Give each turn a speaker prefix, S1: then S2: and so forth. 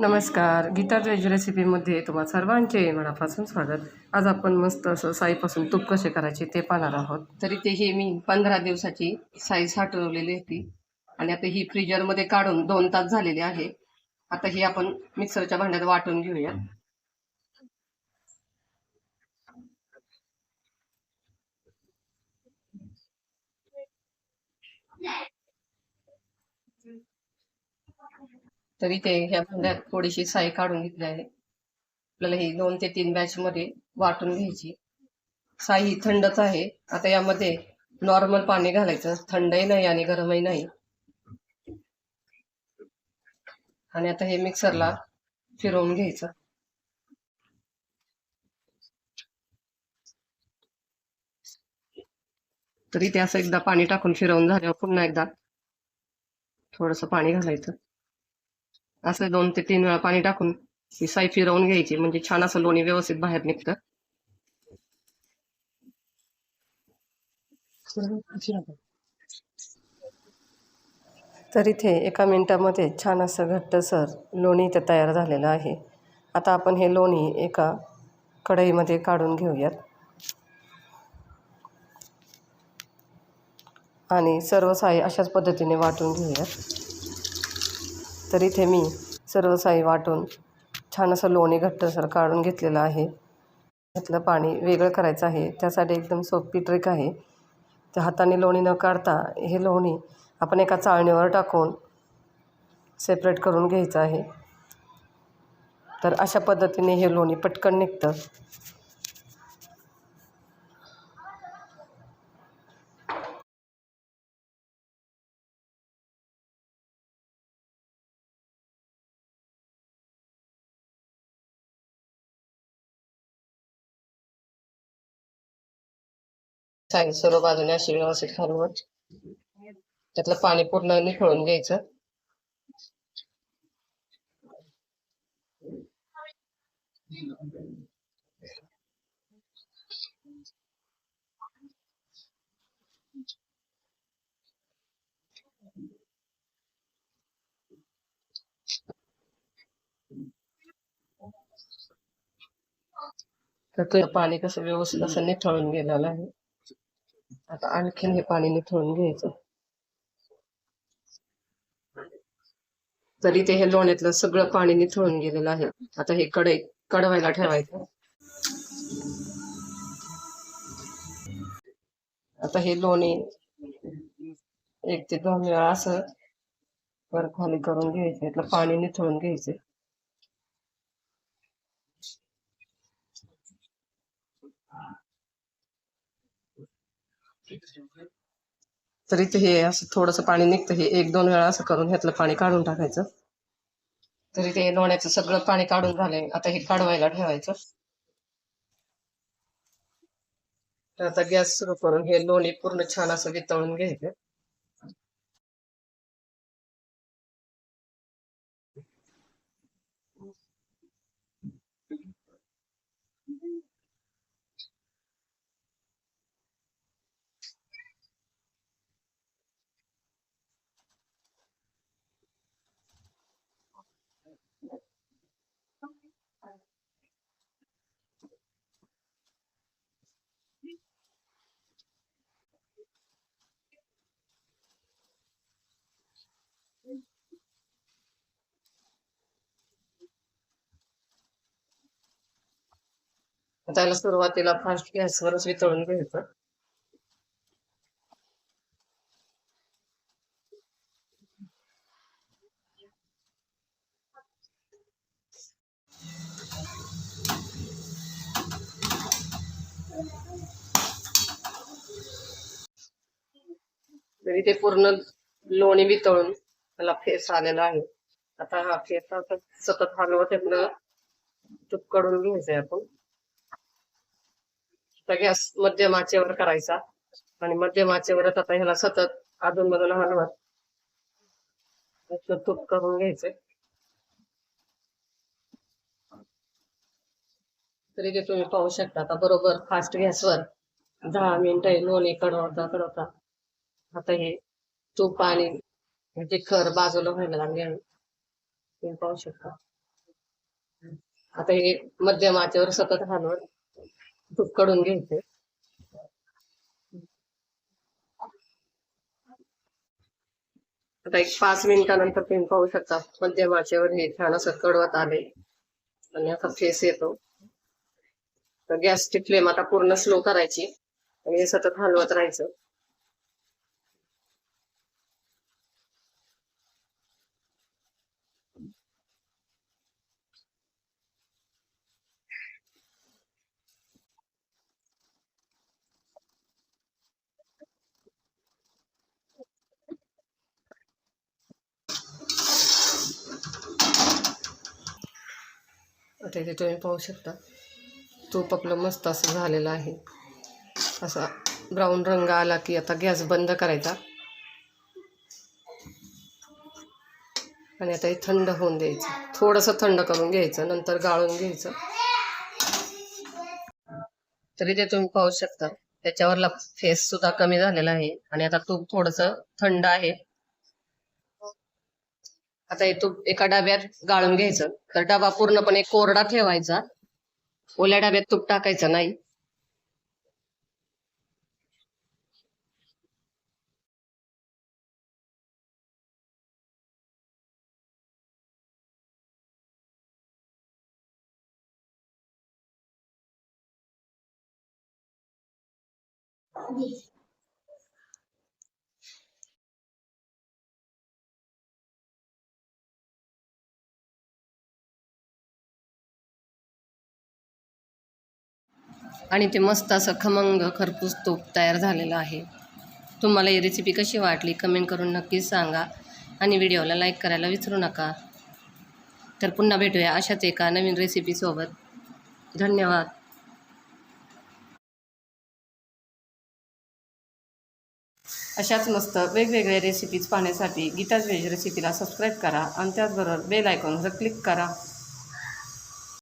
S1: नमस्कार. गीता वेज रेसिपीमध्ये तुम्हा सर्वांचे मनापासून स्वागत. आज आपण मस्त असं साईपासून तूप कसे करायचे ते पाहणार आहोत. तरी ते ही मी पंधरा दिवसाची साई साठवलेली होती. आणि आता ही फ्रीजरमध्ये काढून दोन तास झालेले आहे. आता ही आपण मिक्सरच्या भांड्यात वाटून घेऊया. तरी ते ह्या भांड्यात थोडीशी साय काढून घेतली आहे. आपल्याला ही दोन ते तीन बॅच मध्ये वाटून घ्यायची. साई ही थंडच आहे. आता यामध्ये नॉर्मल पाणी घालायचं. थंडही नाही आणि गरमही नाही. आणि आता हे मिक्सरला फिरवून घ्यायचं. तरी ते असं एकदा पाणी टाकून फिरवून झाल्यावर पुन्हा एकदा थोडस पाणी घालायचं. असं दोन ते तीन वेळा पाणी टाकून ही साई फिरवून घ्यायची. म्हणजे छान असं लोणी व्यवस्थित बाहेर निघतं. तर इथे एका मिनिटामध्ये छान असं घट्टसर लोणी इथं तयार झालेलं आहे. आता आपण हे लोणी एका कढईमध्ये काढून घेऊयात. आणि सर्व साई अशाच पद्धतीने वाटून घेऊयात. तर इथे मी सर्व साई वाटून छान असं लोणी घट्टसर काढून घेतलेलं आहे. त्यातलं पाणी वेगळं करायचं आहे. त्यासाठी एकदम सोपी ट्रिक आहे. त्या हाताने लोणी न काढता हे लोणी आपण एका चाळणीवर टाकून सेपरेट करून घ्यायचं आहे. तर अशा पद्धतीने हे लोणी पटकन निघतं. साई सर्व बाजूने अशी व्यवस्थित घालून त्यातलं पाणी पूर्ण निखळून घ्यायचं. तर ते पाणी कसं व्यवस्थित असं निथळून गेलेलं आहे. आता आणखीन हे पाणी निथळून घ्यायचं. तरी ते हे लोण्यातलं सगळं पाणी निथळून गेलेलं आहे. आता हे कडई कडवायला ठेवायचं. आता हे लोणी एक ते दोन वेळा असं वर खाली करून घ्यायचं. पाणी निथळून घ्यायचं. तरी ते हे असं थोडस पाणी निघतं. हे एक दोन वेळा असं करून ह्यातलं पाणी काढून टाकायचं. तरी ते लोण्याचं सगळं पाणी काढून झालंय. आता हे काढवायला ठेवायचं. तर आता गॅस सुरू करून हे लोणी पूर्ण छान असं वितळून घ्यायचं. त्याला सुरुवातीला फास्ट गॅसवरच वितळून घ्यायचं. तरी ते पूर्ण लोणी वितळून त्याला फेस आलेला आहे. आता हा फेस आता सतत हलवत आपलं तूपकडून घ्यायचंय आपण. आता गॅस मध्यम आचेवर करायचा आणि मध्यम आचेवरच आता ह्याला सतत अधून मधून हलवत. तूप करून घ्यायचंय. तरी ते तुम्ही पाहू शकता. आता बरोबर फास्ट गॅसवर दहा मिनिटं लोणी कडवता कडवता. आता हे तूप आणि म्हणजे खर बाजूला व्हायला लागले तुम्ही पाहू शकता. आता हे मध्यम आचेवर सतत हलवत तूपकडून घ्यायचे. आता एक पाच मिनिटानंतर तुम्ही पाहू शकता मध्यम आचेवर हे छान असं कडवत आले. आणि असा फेस येतो. तर गॅसची फ्लेम आता पूर्ण स्लो करायची. आणि हे सतत हलवत राहायचं. आता इथे तुम्ही पाहू शकता तूप आपलं मस्त असं झालेलं आहे. असा ब्राऊन रंग आला की आता गॅस बंद करायचा. आणि आता हे थंड होऊन द्यायचं. थोडंसं थंड करून घ्यायचं नंतर गाळून घ्यायचं. तरी ते तुम्ही पाहू शकता. त्याच्यावरला फेस सुद्धा कमी झालेला आहे. आणि आता तूप थोडस थंड आहे. आता हे तूप एका डब्यात गाळून घ्यायचं. तर डबा पूर्णपणे कोरडा ठेवायचा. ओल्या डब्यात तूप टाकायचं नाही. आणि ते मस्त असं खमंग खरपूस तूप तयार झालेलं आहे. तुम्हाला ही रेसिपी कशी वाटली कमेंट करून नक्कीच सांगा. आणि व्हिडिओला लाईक करायला विसरू नका. तर पुन्हा भेटूया अशाच एका नवीन रेसिपीसोबत धन्यवाद. अशाच मस्त वेगवेगळ्या रेसिपीज पाहण्यासाठी गीताज व्हेज रेसिपीला सबस्क्राईब करा आणि त्याचबरोबर बेल आयकॉनवर क्लिक करा.